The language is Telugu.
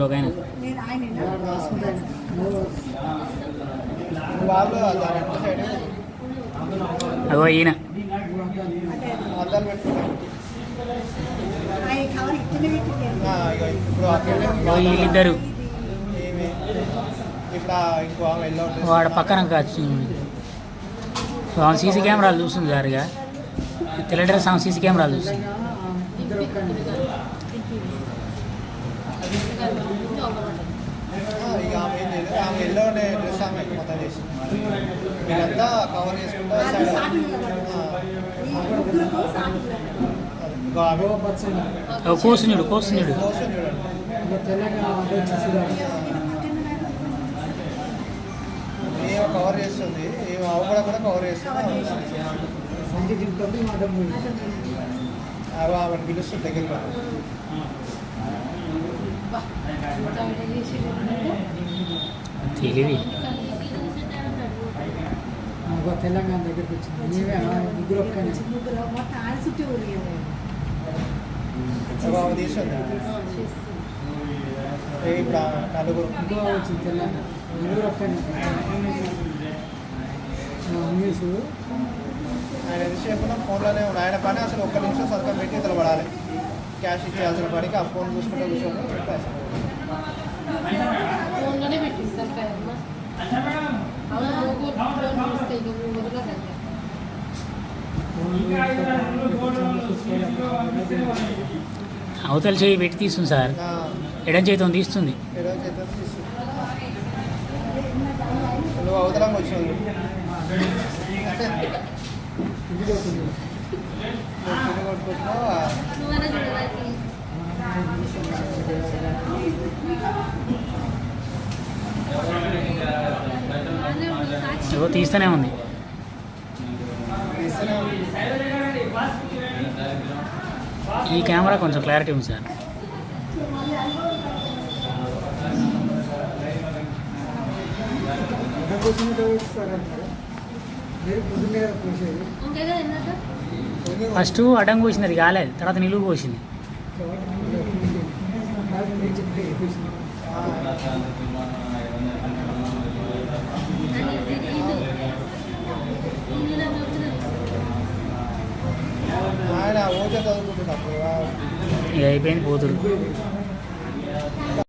ఇప్పుడు ఒక ఆయన అదో అగో ఈయన వీళ్ళిద్దరు. వాడ వాడు పక్కన కాచి ఆమె సీసీ కెమెరాలు చూస్తుంది సార్గా. తెల్ల డ్రెస్ ఆమె సీసీ కెమెరాలు చూస్తుంది. ఇక ఆమె ఏం చేయలేదు ఆమె డ్రెస్ ఆమె మొత్తం చేసి వీళ్ళంతా కవర్ చేసుకుంటా ఆమె ఏమో కవర్ చేస్తుంది ఏమో అవి కూడా కూడా కవర్ చేస్తుంది అవి ఆమెను పిలుస్తుంది దగ్గరికి. తెలివి. తెలంగాణ దగ్గరికి వచ్చింది. నీవే ముగ్గురు ఒక్కనే. ముగ్గురు. మొత్తం చుట్టూ ఊరిగేది ఇప్పుడు నలుగురు. వచ్చింది తెలంగాణ. ఒక్కనే. న్యూస్ ఆయన ఎంతసేపు ఫోన్లోనే ఉన్నాడు. ఆయన పని అసలు ఒక్క నిమిషం సరకం పెట్టి ఇతర పడాలి. క్యాష్ ఇచ్చేయాల్సిన పనికి ఆ ఫోన్ చూసుకుంటూ కూర్చొని. ఫోన్లోనే మొదలు అవతల చేయి పెట్టి తీస్తుంది సార్. ఎడం చేతితో తీస్తుంది. ఏదో చేద్దాం తీస్తుంది. నువ్వు అవతలంగా వచ్చినావు తీస్తూనే ఉంది. ఈ కెమెరా కొంచెం క్లారిటీ ఉంది సార్. మీరు పొద్దున్నే ఫస్ట్ అడ్డం కోసింది అది కాలేదు తర్వాత నిలువు కోసింది అయిపోయింది ముగ్గురు